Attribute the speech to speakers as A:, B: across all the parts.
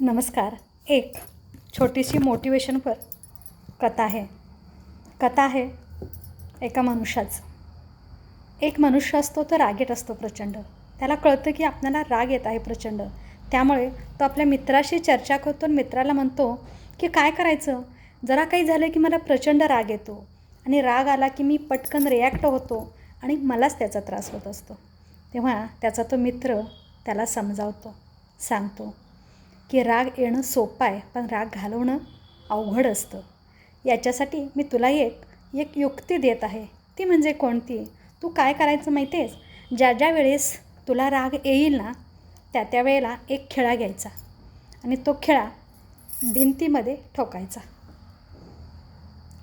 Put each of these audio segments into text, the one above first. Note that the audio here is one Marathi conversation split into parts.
A: नमस्कार. एक छोटीशी मोटिवेशनपर कथा आहे. कथा आहे एका मनुष्याचं. एक मनुष्य असतो तो रागेट असतो प्रचंड. त्याला कळतं की आपल्याला राग येत आहे प्रचंड. त्यामुळे तो आपल्या मित्राशी चर्चा करतो आणि मित्राला म्हणतो की काय करायचं? जरा काही झालं की मला प्रचंड राग येतो आणि राग आला की मी पटकन रिॲक्ट होतो आणि मलाच त्याचा त्रास होत असतो. तेव्हा त्याचा तो मित्र त्याला समजावतो सांगतो. की राग येणं सोपं आहे पण राग घालवणं अवघड असतं. याच्यासाठी मी तुला एक एक युक्ती देत आहे. ती म्हणजे कोणती? तू काय करायचं माहिती आहेस ज्या ज्या वेळेस तुला राग येईल ना त्या त्या वेळेला एक खेळा घ्यायचा आणि तो खेळा भिंतीमध्ये ठोकायचा.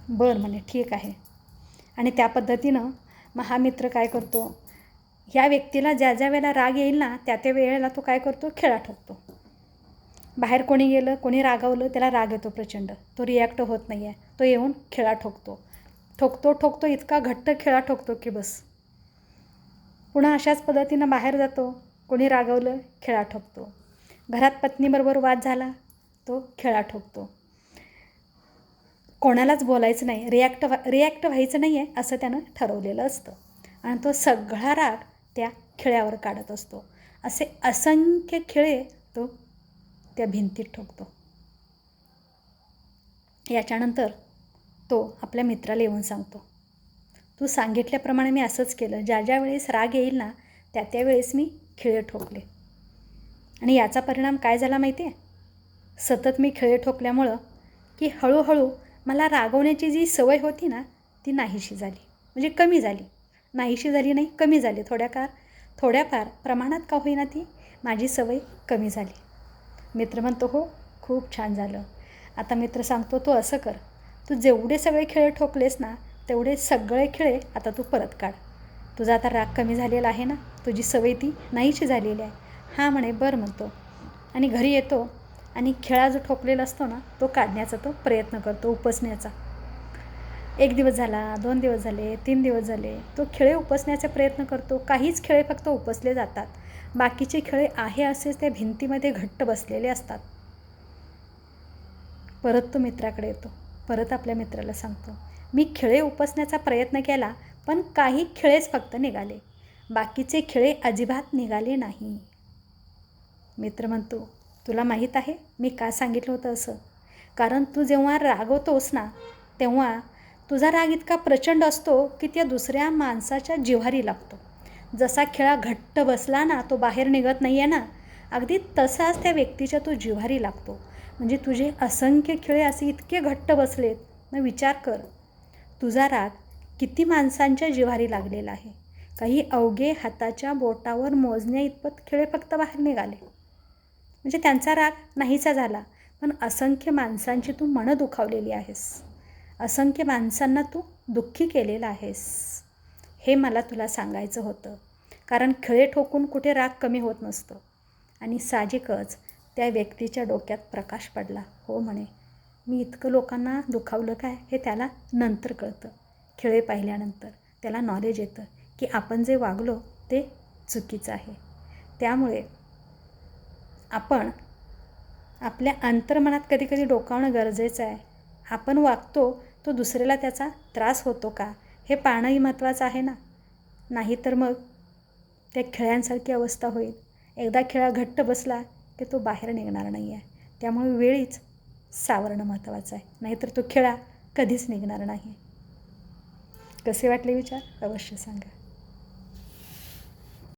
A: बरं म्हणे ठीक आहे. आणि त्या पद्धतीनं मग हा मित्र काय करतो? ह्या व्यक्तीला ज्या ज्या वेळेला राग येईल ना त्या त्या वेळेला तो काय करतो? खेळा ठोकतो. बाहेर कोणी गेलं कोणी रागावलं त्याला राग येतो प्रचंड. तो रिॲक्ट होत नाही आहे तो येऊन खेळा ठोकतो. ठोकतो ठोकतो इतका घट्ट खेळा ठोकतो की बस. पुन्हा अशाच पद्धतीनं बाहेर जातो. कोणी रागवलं खेळा ठोकतो. घरात पत्नीबरोबर वाद झाला तो खेळा ठोकतो. कोणालाच बोलायचं नाही. रिॲक्ट व्हा रिॲक्ट व्हायचं नाही आहे असं त्यानं ठरवलेलं असतं. आणि तो सगळा राग त्या खेळ्यावर काढत असतो. असे असंख्य खेळे तो त्या भिंतीत ठोकतो. याच्यानंतर तो आपल्या मित्राला येऊन सांगतो. तू सांगितल्याप्रमाणे मी असंच केलं. ज्या ज्या वेळेस राग येईल ना त्या त्यावेळेस मी खिळे ठोकले. आणि याचा परिणाम काय झाला माहिती आहे सतत मी खिळे ठोकल्यामुळं की हळूहळू मला रागवण्याची जी सवय होती ना ती नाहीशी झाली. म्हणजे कमी झाली. नाहीशी झाली नाही कमी झाली. थोड्याफार थोड्याफार प्रमाणात का होईना ती माझी सवय कमी झाली. मित्र म्हणतो हो खूप छान झालं. आता मित्र सांगतो तू असं कर. तू जेवढे सगळे खेळ ठोकलेस ना तेवढे सगळे खेळे आता तू परत काढ. तुझा आता राग कमी झालेला आहे ना? तुझी सवय ती नाहीशी झालेली आहे. हां म्हणे बरं म्हणतो. आणि घरी येतो आणि खेळा जो ठोकलेला असतो ना तो काढण्याचा तो प्रयत्न करतो उपसण्याचा. एक दिवस झाला दोन दिवस झाले तीन दिवस झाले तो खेळ उपसण्याचा प्रयत्न करतो. काहीच खेळ फक्त उपसले जातात. बाकीचे खिळे आहे असेच त्या भिंतीमध्ये घट्ट बसलेले असतात. परत तो मित्राकडे येतो. परत आपल्या मित्राला सांगतो मी खेळे उपसण्याचा प्रयत्न केला पण काही खेळेच फक्त निघाले. बाकीचे खिळे अजिबात निघाले नाही. मित्र म्हणतो तुला माहीत आहे मी का सांगितलं होतं असं? कारण तू जेव्हा रागवतोस ना तेव्हा तुझा राग इतका प्रचंड असतो की त्या दुसऱ्या माणसाच्या जिव्हारी लागतो. जसा खेळा घट्ट बसला ना तो बाहेर निघत नाही आहे ना. अगदी तसाच त्या व्यक्तीच्या तो जिव्हारी लागतो. म्हणजे तुझे असंख्य खेळे असे इतके घट्ट बसलेत. मग विचार कर. तुझा राग किती माणसांच्या जिव्हारी लागलेला आहे. काही अवघे हाताच्या बोटावर मोजण्या इतपत खिळे फक्त बाहेर निघाले. म्हणजे त्यांचा राग नाहीसा झाला. पण असंख्य माणसांची तू मनं दुखावलेली आहेस. असंख्य माणसांना तू दुःखी केलेलं आहेस. हे मला तुला सांगायचं होतं. कारण खिळे ठोकून कुठे राग कमी होत नसतो. आणि साहजिकच त्या व्यक्तीच्या डोक्यात प्रकाश पडला. हो म्हणे मी इतकं लोकांना दुखावलं काय? हे त्याला नंतर कळतं. खेळे पाहिल्यानंतर त्याला नॉलेज येतं की आपण जे वागलो ते चुकीचं आहे. त्यामुळे आपण आपल्या अंतर्मनात कधी कधी डोकावणं गरजेचं आहे. आपण वागतो तो दुसऱ्याला त्याचा त्रास होतो का? हे पाहणंही महत्त्वाचं आहे ना? नाहीतर मग त्या खेळ्यांसारखी अवस्था होईल. एकदा खेळा घट्ट बसला की तो बाहेर निघणार नाही आहे त्यामुळे वेळीच सावरणं महत्त्वाचं आहे. नाहीतर तो खेळा कधीच निघणार नाही. कसे वाटले विचार? अवश्य सांगा.